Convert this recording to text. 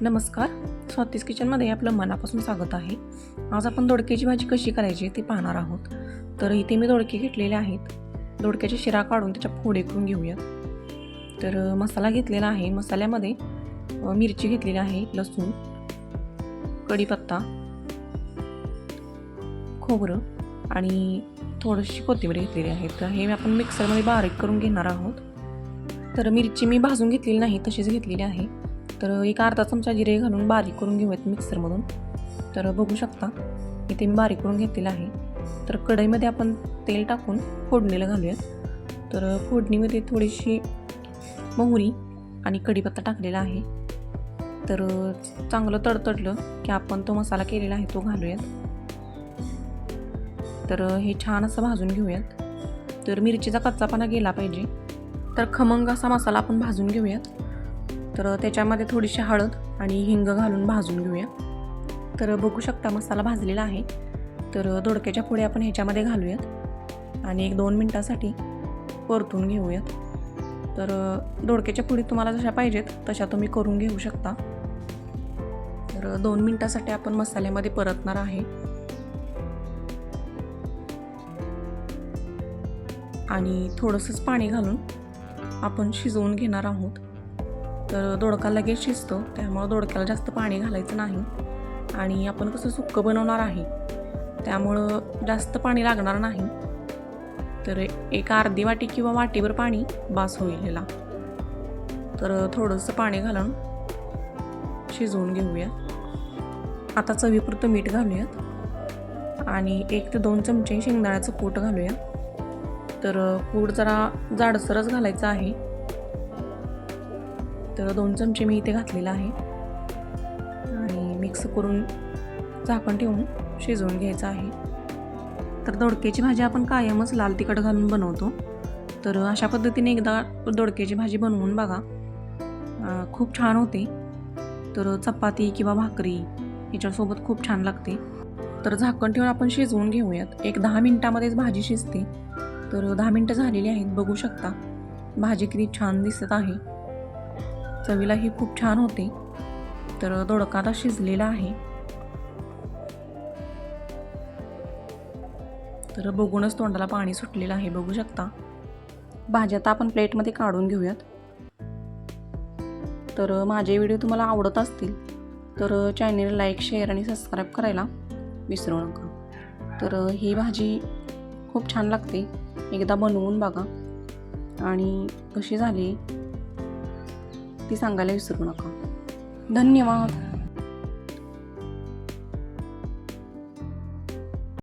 नमस्कार. स्वातीस किचनमध्ये आपलं मनापासून स्वागत आहे. आज आपण दोडक्याची भाजी कशी करायची ते पाहणार आहोत. तर इथे मी दोडके घेतलेले आहेत. दोडक्याच्या शिरा काढून त्याच्या फोडे करून घेऊयात. तर मसाला घेतलेला आहे. मसाल्यामध्ये मिरची घेतलेली आहे लसूण कढीपत्ता खोबरं आणि थोडीशी कोथिंबीर घेतलेली आहे. तर हे आपण मिक्सरमध्ये बारीक करून घेणार आहोत. तर मिरची मी भाजून घेतलेली नाही तशीच घेतलेली आहे. तर एक अर्धा चमचा जिरे घालून बारीक करून घेऊयात मिक्सरमधून. तर बघू शकता इथे मी बारीक करून घेतलेलं आहे. तर कढईमध्ये आपण तेल टाकून फोडणीला घालूयात. तर फोडणीमध्ये थोडीशी मोहरी आणि कढीपत्ता टाकलेला आहे. तर चांगलं तडतडलं की आपण तो मसाला केलेला आहे तो घालूयात. तर हे छान असं भाजून घेऊयात. तर मिरचीचा कच्चापणा गेला पाहिजे. तर खमंग असा मसाला आपण भाजून घेऊयात. तर त्याच्यामध्ये थोडीशी हळद आणि हिंग घालून भाजून घेऊया. तर बघू शकता मसाला भाजलेला आहे. तर दोडक्याच्या पुढे आपण ह्याच्यामध्ये घालूयात आणि एक दोन मिनटासाठी परतून घेऊयात. तर दोडक्याच्या पुढे तुम्हाला जशा पाहिजेत तशा तुम्ही करून घेऊ शकता. तर दोन मिनटासाठी आपण मसाल्यामध्ये परतणार आहे. आणि थोडंसंच पाणी घालून आपण शिजवून घेणार आहोत. तर दोडका लगेच शिजतो. त्यामुळं दोडक्याला जास्त पाणी घालायचं नाही. आणि आपण कसं सुक्कं बनवणार आहे त्यामुळं जास्त पाणी लागणार नाही. तर एक अर्धी वाटी किंवा वाटीभर पाणी बास होईल ह्याला. तर थोडंसं पाणी घालून शिजवून घेऊया. आता चवीपुरतं मीठ घालूयात. आणि एक ते दोन चमचे शेंगदाण्याचं कूट घालूया. तर कूट जरा जाडसरच घालायचं आहे. तर दोन चमचे मी इथे घातलेला आहे. आणि मिक्स करून झाकण ठेवून शिजवून घ्यायचं आहे. तर दोडक्याची भाजी आपण कायमच लाल तिखट घालून बनवतो. तर अशा पद्धतीने एकदा दोडक्याची भाजी बनवून बघा. खूप छान होते. तर चपाती किंवा भाकरी याच्यासोबत खूप छान लागते. तर झाकण ठेवून आपण शिजवून घेऊयात. एक दहा मिनटामध्येच भाजी शिजते. तर दहा मिनटं झालेली आहेत बघू शकता. भाजी किती छान दिसत आहे. चवीला ही खूप छान होते. तर दोडका आता शिजलेला आहे. तर बघूनच तोंडाला पाणी सुटलेलं आहे बघू शकता. भाज्या तर आपण प्लेटमध्ये काढून घेऊयात. तर माझे व्हिडिओ तुम्हाला आवडत असतील तर चॅनेल लाईक शेअर आणि सबस्क्राईब करायला विसरू नका. तर ही भाजी खूप छान लागते. एकदा बनवून बघा. आणि कशी झाली? ती सांगायला विसरू नका. धन्यवाद.